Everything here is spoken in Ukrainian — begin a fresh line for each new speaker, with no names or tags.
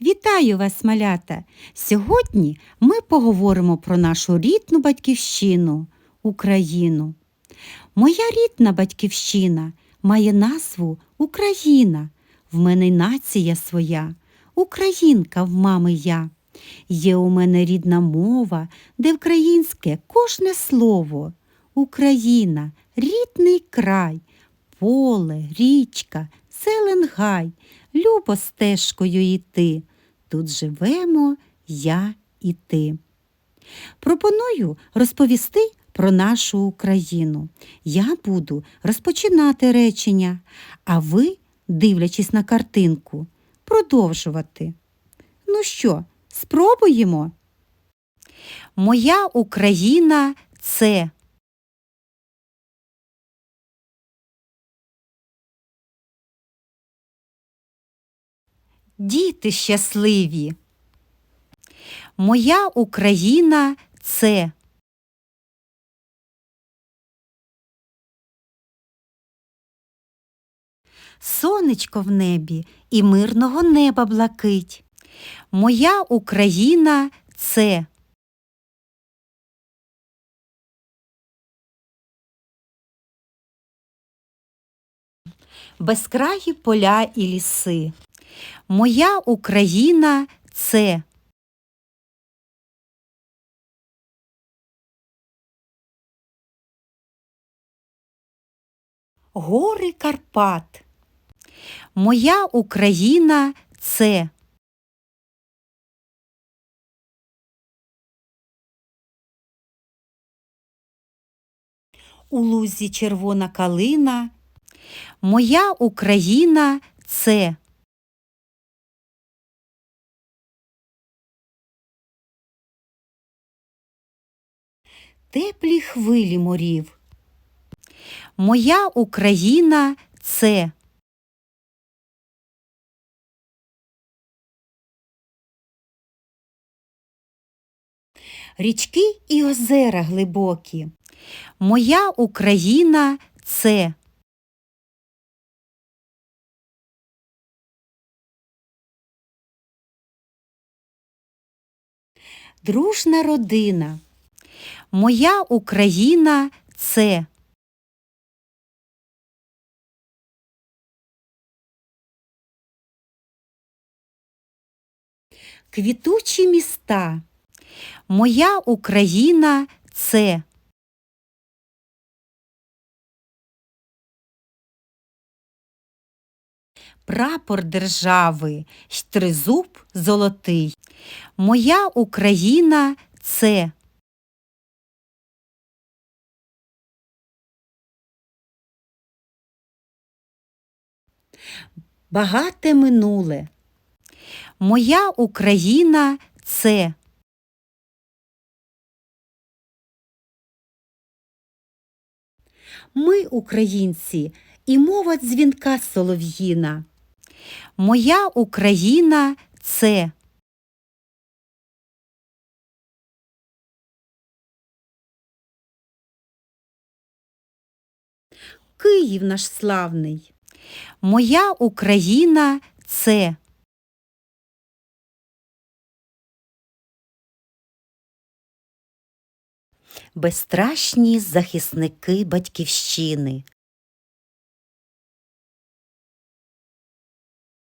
Вітаю вас, малята! Сьогодні ми поговоримо про нашу рідну батьківщину Україну. Моя рідна батьківщина має назву Україна. В мене нація своя, Українка в мами я. Є у мене рідна мова, де українське кожне слово. Україна, рідний край, поле, річка, зелен гай, любо стежкою йти. Тут живемо я і ти. Пропоную розповісти про нашу Україну. Я буду розпочинати речення, а ви, дивлячись на картинку, продовжувати. Ну що, спробуємо? Моя Україна це. Діти щасливі. Моя Україна це. Сонечко в небі і мирного неба блакить. Моя Україна це. Безкраї поля і ліси. Моя Україна це. Гори Карпат. Моя Україна це. У лузі червона калина. Моя Україна це. Теплі хвилі морів. Моя Україна це. Річки і озера глибокі. Моя Україна це. Дружна родина. Моя Україна це. Квітучі міста. Моя Україна це. Прапор держави, тризуб золотий. Моя Україна це. Багате минуле. Моя Україна це. Ми, українці, і мова дзвінка солов'їна. Моя Україна це. Київ наш славний. Моя Україна це. Безстрашні захисники батьківщини.